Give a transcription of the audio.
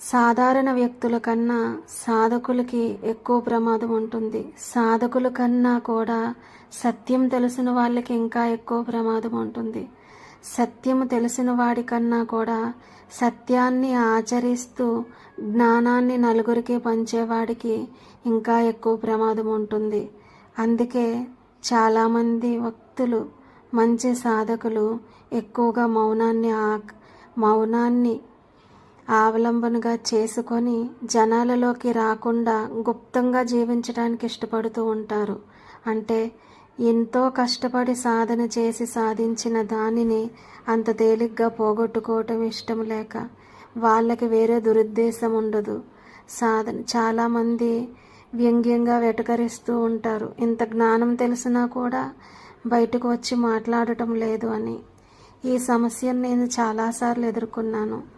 సాధారణ వ్యక్తుల కన్నా సాధకులకి ఎక్కువ ప్రమాదం ఉంటుంది. సాధకుల కన్నా కూడా సత్యం తెలిసిన వాళ్ళకి ఇంకా ఎక్కువ ప్రమాదం ఉంటుంది. సత్యము తెలిసిన వాడికన్నా కూడా సత్యాన్ని ఆచరిస్తూ జ్ఞానాన్ని నలుగురికి పంచేవాడికి ఇంకా ఎక్కువ ప్రమాదం ఉంటుంది. అందుకే చాలామంది భక్తులు మంచి సాధకులు ఎక్కువగా మౌనాన్ని ఆ- మౌనాన్ని అవలంబనగా చేసుకొని జనాలలోకి రాకుండా గుప్తంగా జీవించడానికి ఇష్టపడుతూ ఉంటారు. అంటే ఎంతో కష్టపడి సాధన చేసి సాధించిన దానిని అంత తేలిగ్గా పోగొట్టుకోవటం ఇష్టం లేక వాళ్ళకి వేరే దురుద్దేశం ఉండదు. సాధన చాలామంది వ్యంగ్యంగా వెటకరిస్తూ ఉంటారు. ఇంత జ్ఞానం తెలిసినా కూడా బయటకు వచ్చి మాట్లాడటం లేదు అని. ఈ సమస్యను నేను చాలాసార్లు ఎదుర్కొన్నాను.